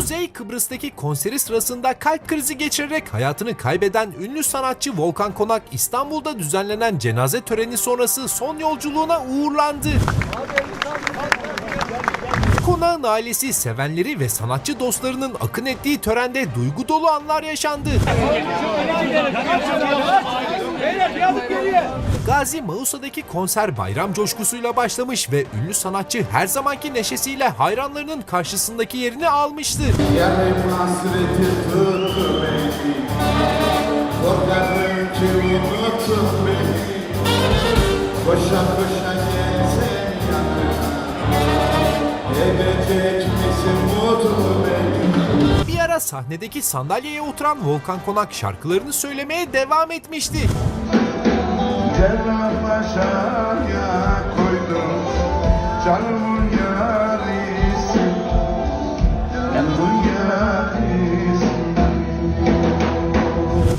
Kuzey Kıbrıs'taki konseri sırasında kalp krizi geçirerek hayatını kaybeden ünlü sanatçı Volkan Konak İstanbul'da düzenlenen cenaze töreni sonrası son yolculuğuna uğurlandı. Konağın ailesi, sevenleri ve sanatçı dostlarının akın ettiği törende duygu dolu anlar yaşandı. Gazi Mausa'daki konser bayram coşkusuyla başlamış ve ünlü sanatçı her zamanki neşesiyle hayranlarının karşısındaki yerini almıştı. Koşa koşa yanına Edecek misin mutlu beni Bir ara sahnedeki sandalyeye oturan Volkan Konak şarkılarını söylemeye devam etmişti. Cerrahpaşa'ya koydum Canımın yarisi Canımın yarisi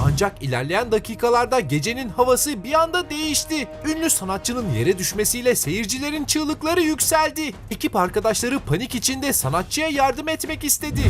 Ancak ilerleyen dakikalarda gecenin havası bir anda değişti. Ünlü sanatçının yere düşmesiyle seyircilerin çığlıkları yükseldi. Ekip arkadaşları panik içinde sanatçıya yardım etmek istedi.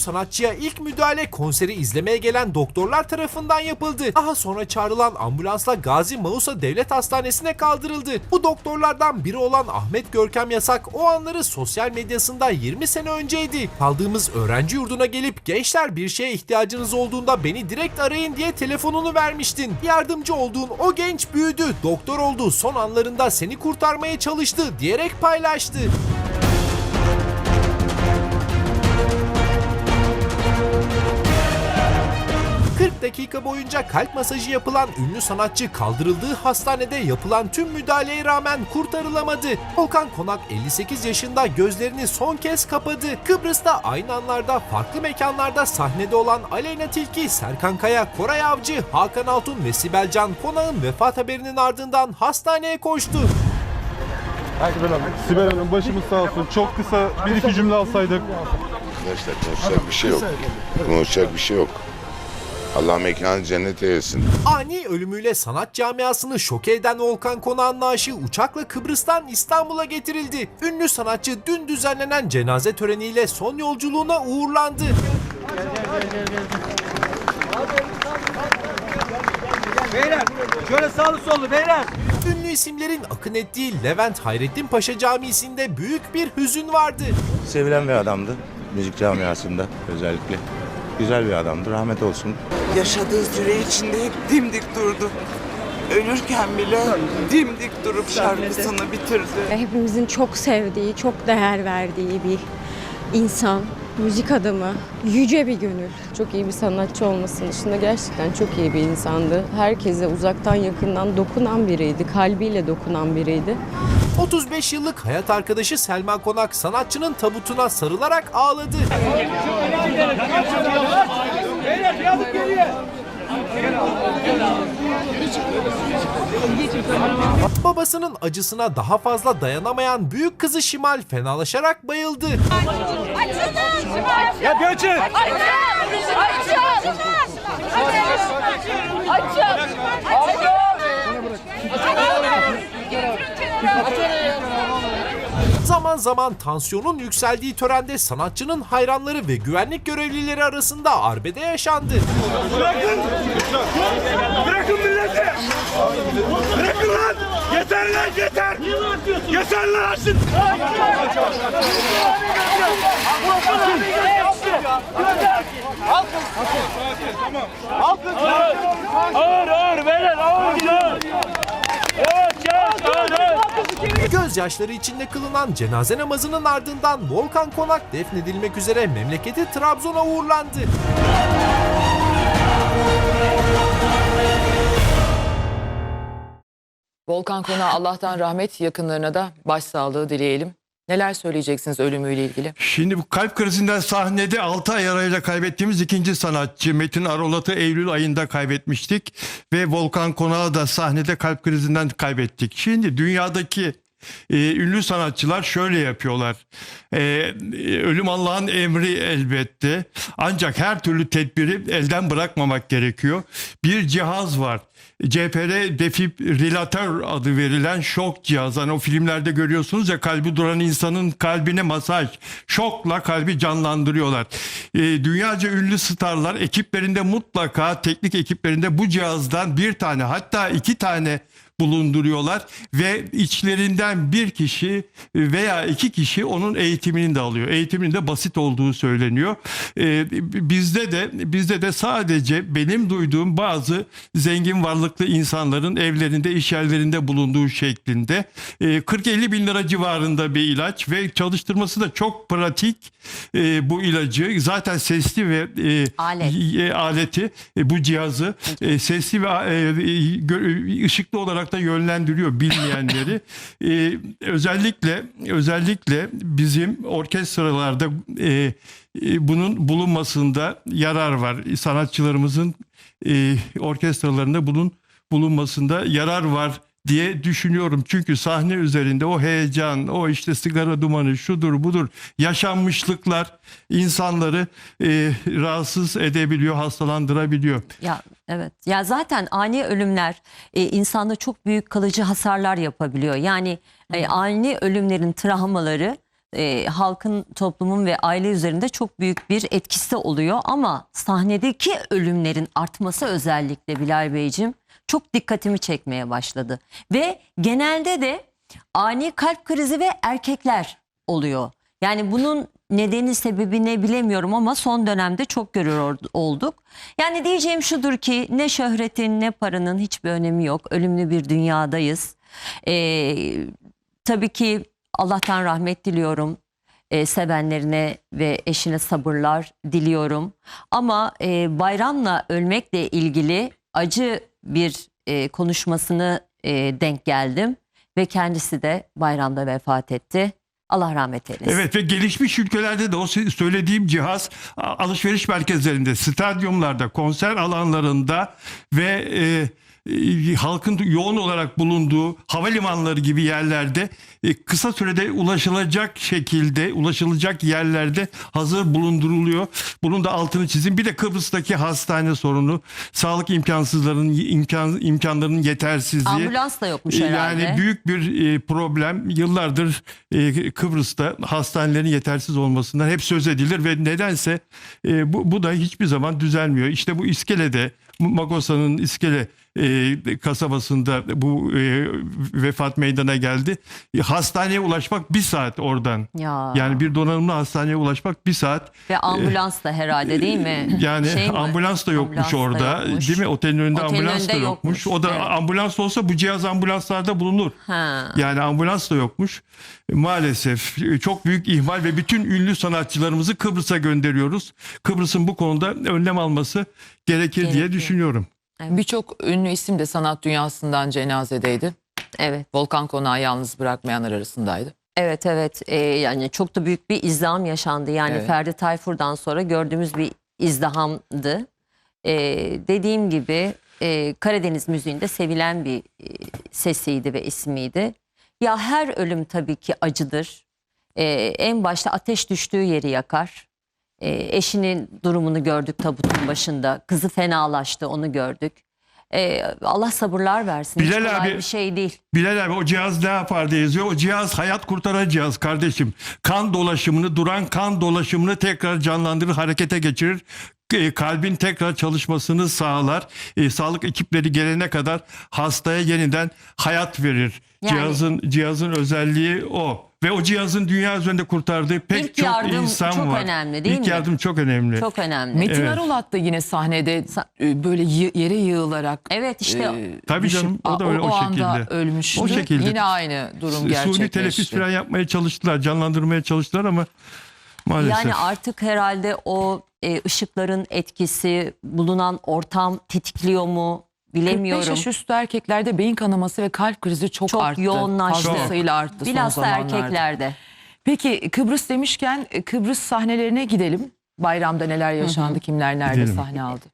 Sanatçıya ilk müdahale konseri izlemeye gelen doktorlar tarafından yapıldı. Daha sonra çağrılan ambulansla Gazi Mausa Devlet Hastanesi'ne kaldırıldı. Bu doktorlardan biri olan Ahmet Görkem Yasak o anları sosyal medyasında 20 sene önceydi. Kaldığımız öğrenci yurduna gelip gençler bir şeye ihtiyacınız olduğunda beni direkt arayın diye telefonunu vermiştin. Yardımcı olduğun o genç büyüdü, doktor oldu, son anlarında seni kurtarmaya çalıştı diyerek paylaştı. 40 dakika boyunca kalp masajı yapılan ünlü sanatçı kaldırıldığı hastanede yapılan tüm müdahaleye rağmen kurtarılamadı. Volkan Konak 58 yaşında gözlerini son kez kapadı. Kıbrıs'ta aynı anlarda farklı mekanlarda sahnede olan Aleyna Tilki, Serkan Kaya, Koray Avcı, Hakan Altun ve Sibel Can Konak'ın vefat haberinin ardından hastaneye koştu. Sibel Hanım, Sibel Hanım başımız sağ olsun. Çok kısa bir iki cümle alsaydık. Arkadaşlar konuşacak bir şey yok. Konuşacak bir şey yok. Allah mekanı cennet eylesin. Ani ölümüyle sanat camiasını şoke eden Volkan Konak'ın naaşı uçakla Kıbrıs'tan İstanbul'a getirildi. Ünlü sanatçı dün düzenlenen cenaze töreniyle son yolculuğuna uğurlandı. Beyler şöyle sağlı sollu beyler. Ünlü isimlerin akın ettiği Levent Hayrettin Paşa Camisi'nde büyük bir hüzün vardı. Sevilen bir adamdı. Müzik camiasında özellikle. Güzel bir adamdı. Rahmet olsun. Yaşadığı süre içinde hep dimdik durdu. Ölürken bile dimdik durup şarkısını bitirdi. Hepimizin çok sevdiği, çok değer verdiği bir insan, müzik adamı, yüce bir gönül. Çok iyi bir sanatçı olmasının dışında gerçekten çok iyi bir insandı. Herkese uzaktan yakından dokunan biriydi, kalbiyle dokunan biriydi. 35 yıllık hayat arkadaşı Selma Konak sanatçının tabutuna sarılarak ağladı. Babasının acısına daha fazla dayanamayan büyük kızı Şimal fenalaşarak bayıldı. Ya bir açın. Zaman zaman tansiyonun yükseldiği törende sanatçının hayranları ve güvenlik görevlileri arasında arbede yaşandı. Bırakın milleti. Bırakın lan. Yeter lan yeter. Yeter lan açın. Ağır ağır beyler ağır gidiyor. Evet evet ağır ağır. Gözyaşları içinde kılınan cenaze namazının ardından Volkan Konak defnedilmek üzere memleketi Trabzon'a uğurlandı. Volkan Konak'a Allah'tan rahmet yakınlarına da başsağlığı dileyelim. Neler söyleyeceksiniz ölümüyle ilgili? Şimdi bu kalp krizinden sahnede 6 ay arayla kaybettiğimiz ikinci sanatçı Metin Arolat'ı Eylül ayında kaybetmiştik. Ve Volkan Konak'ı da sahnede kalp krizinden kaybettik. Şimdi dünyadaki e, ünlü sanatçılar şöyle yapıyorlar. E, ölüm Allah'ın emri elbette. Ancak her türlü tedbiri elden bırakmamak gerekiyor. Bir cihaz var. CPR defibrilatör adı verilen şok cihazı. Hani o filmlerde görüyorsunuz ya kalbi duran insanın kalbine masaj. Şokla kalbi canlandırıyorlar. E, dünyaca ünlü starlar ekiplerinde mutlaka teknik ekiplerinde bu cihazdan bir tane hatta iki tane bulunduruyorlar ve içlerinden bir kişi veya iki kişi onun eğitimini de alıyor. Eğitiminin de basit olduğu söyleniyor. Ee, bizde de bizde de sadece benim duyduğum bazı zengin varlıklı insanların evlerinde, iş yerlerinde bulunduğu şeklinde Ee, 40-50 bin lira civarında bir ilaç ve çalıştırması da çok pratik Ee, bu ilacı. Zaten sesli ve e, Alet. e, aleti e, bu cihazı e, sesli ve e, gö- ışıklı olarak da yönlendiriyor bilmeyenleri. E, özellikle özellikle bizim orkestralarda e, e, bunun bulunmasında yarar var. Sanatçılarımızın e, orkestralarında bunun bulunmasında yarar var diye düşünüyorum. Çünkü sahne üzerinde o heyecan, o işte sigara dumanı, şudur budur yaşanmışlıklar insanları e, rahatsız edebiliyor, hastalandırabiliyor. Ya evet. Ya zaten ani ölümler e, insanda çok büyük kalıcı hasarlar yapabiliyor. Yani e, ani ölümlerin travmaları e, halkın, toplumun ve aile üzerinde çok büyük bir etkisi oluyor. Ama sahnedeki ölümlerin artması özellikle Bilal Beyciğim çok dikkatimi çekmeye başladı. Ve genelde de ani kalp krizi ve erkekler oluyor. Yani bunun nedeni sebebi ne bilemiyorum ama son dönemde çok görüyor olduk. Yani diyeceğim şudur ki ne şöhretin ne paranın hiçbir önemi yok. Ölümlü bir dünyadayız. Ee, tabii ki Allah'tan rahmet diliyorum. Ee, sevenlerine ve eşine sabırlar diliyorum. Ama e, bayramla ölmekle ilgili acı bir e, konuşmasını e, denk geldim. Ve kendisi de bayramda vefat etti. Allah rahmet eylesin. Evet ve gelişmiş ülkelerde de o söylediğim cihaz alışveriş merkezlerinde, stadyumlarda, konser alanlarında ve e, e, halkın yoğun olarak bulunduğu havalimanları gibi yerlerde e, kısa sürede ulaşılacak şekilde ulaşılacak yerlerde hazır bulunduruluyor. Bunun da altını çizin. Bir de Kıbrıs'taki hastane sorunu, sağlık imkansızlarının imkan imkanlarının yetersizliği. Ambulans da yokmuş herhalde. Yani büyük bir e, problem. Yıllardır e, Kıbrıs'ta hastanelerin yetersiz olmasından hep söz edilir ve nedense e, bu, bu da hiçbir zaman düzelmiyor. İşte bu iskelede Magosa'nın iskele e, kasabasında bu e, vefat meydana geldi. E, hastaneye ulaşmak bir saat oradan. Ya. Yani bir donanımlı hastaneye ulaşmak bir saat. Ve ambulans da herhalde değil mi? Yani Şey mi? ambulans da yokmuş Ambulans da orada. yokmuş. Değil mi? Otelin önünde Otelin ambulans da önünde yokmuş. yokmuş, O da evet. ambulans olsa bu cihaz ambulanslarda bulunur. Ha. Yani ambulans da yokmuş. Maalesef çok büyük ihmal ve bütün ünlü sanatçılarımızı Kıbrıs'a gönderiyoruz. Kıbrıs'ın bu konuda önlem alması gerekir diye Gerekiyor. Düşünüyorum. Birçok ünlü isim de sanat dünyasından cenazedeydi. Evet. Volkan Konağı yalnız bırakmayanlar arasındaydı. Evet evet Ee, yani çok da büyük bir izdiham yaşandı. Yani Evet. Ferdi Tayfur'dan sonra gördüğümüz bir izdihamdı. Ee, dediğim gibi e, Karadeniz müziğinde sevilen bir e, sesiydi ve ismiydi. Ya her ölüm tabii ki acıdır. Ee, en başta ateş düştüğü yeri yakar. Ee, eşinin durumunu gördük tabutun başında. Kızı fenalaştı onu gördük. Ee, Allah sabırlar versin. Hiç Bilal kolay abi- bir şey değil. Bilal abi o cihaz ne yapar diye yazıyor. O cihaz hayat kurtaran cihaz kardeşim. Kan dolaşımını, duran kan dolaşımını tekrar canlandırır, harekete geçirir. E, Kalbin tekrar çalışmasını sağlar. E, sağlık ekipleri gelene kadar hastaya yeniden hayat verir. Yani- Cihazın cihazın özelliği o. Ve o cihazın dünya üzerinde kurtardığı pek İlk çok yardım insan çok var. önemli değil İlk mi? yardım çok önemli. Çok önemli. Metin Evet. Arolat da yine sahnede e, böyle yere yığılarak Evet işte e, Tabii düşüp- canım, o da öyle, o anda şekilde. ölmüştü. O şekilde. Yine aynı durum Suni gerçekleşti. teneffüs falan yapmaya çalıştılar, canlandırmaya çalıştılar ama maalesef. Yani artık herhalde o e, ışıkların etkisi, bulunan ortam tetikliyor mu 45 bilemiyorum. yaş üstü erkeklerde beyin kanaması ve kalp krizi çok, Çok arttı. yoğunlaştı. Fazlasıyla arttı Bilhassa son zamanlarda. erkeklerde. Peki Kıbrıs demişken Kıbrıs sahnelerine gidelim. Bayramda neler yaşandı, kimler nerede Gidelim. sahne aldı?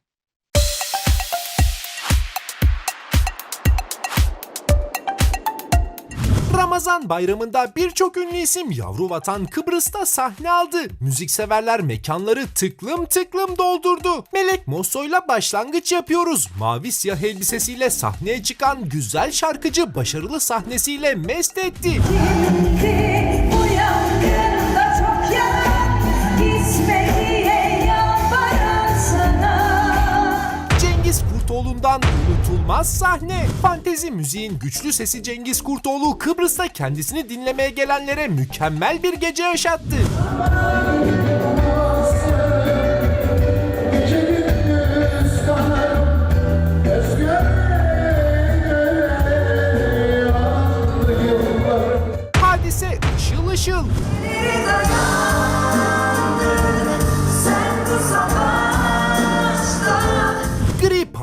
Ramazan bayramında birçok ünlü isim yavru vatan Kıbrıs'ta sahne aldı. Müzikseverler mekanları tıklım tıklım doldurdu. Melek Mosso'yla başlangıç yapıyoruz. Mavi siyah elbisesiyle sahneye çıkan güzel şarkıcı başarılı sahnesiyle mest etti. Unutulmaz sahne. Fantezi müziğin güçlü sesi Cengiz Kurtoğlu Kıbrıs'ta kendisini dinlemeye gelenlere mükemmel bir gece yaşattı.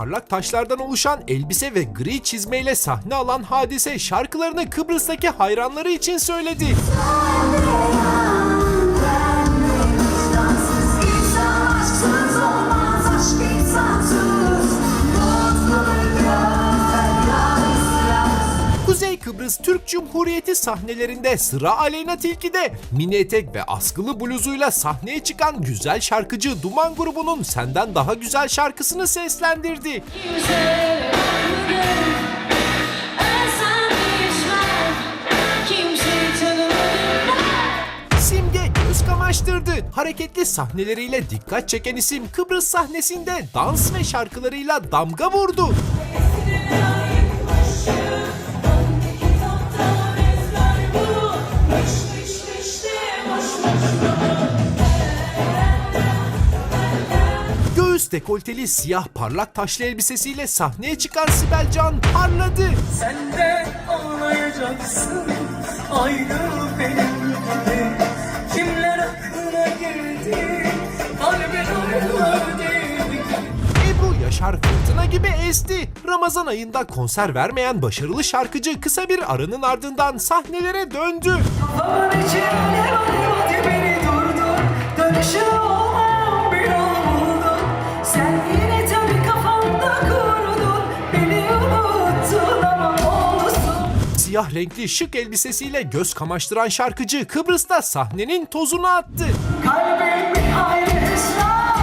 Parlak taşlardan oluşan elbise ve gri çizmeyle sahne alan hadise şarkılarını Kıbrıs'taki hayranları için söyledi. Kıbrıs Türk Cumhuriyeti sahnelerinde sıra Aleyna Tilki'de mini etek ve askılı bluzuyla sahneye çıkan güzel şarkıcı Duman grubunun Senden Daha Güzel şarkısını seslendirdi. Simge göz kamaştırdı. Hareketli sahneleriyle dikkat çeken isim Kıbrıs sahnesinde dans ve şarkılarıyla damga vurdu. Göğüs dekolteli siyah parlak taşlı elbisesiyle sahneye çıkan Sibel Can parladı. Sen de ağlayacaksın Ayrıl benim gibi Kimler aklına girdi Kalbin Ebru Yaşar fırtına gibi esti. Ramazan ayında konser vermeyen başarılı şarkıcı kısa bir aranın ardından sahnelere döndü. Kafamın içinde beni durdur Dönüşü Siyah renkli şık elbisesiyle göz kamaştıran şarkıcı Kıbrıs'ta sahnenin tozunu attı. Kalbim hayli ısrar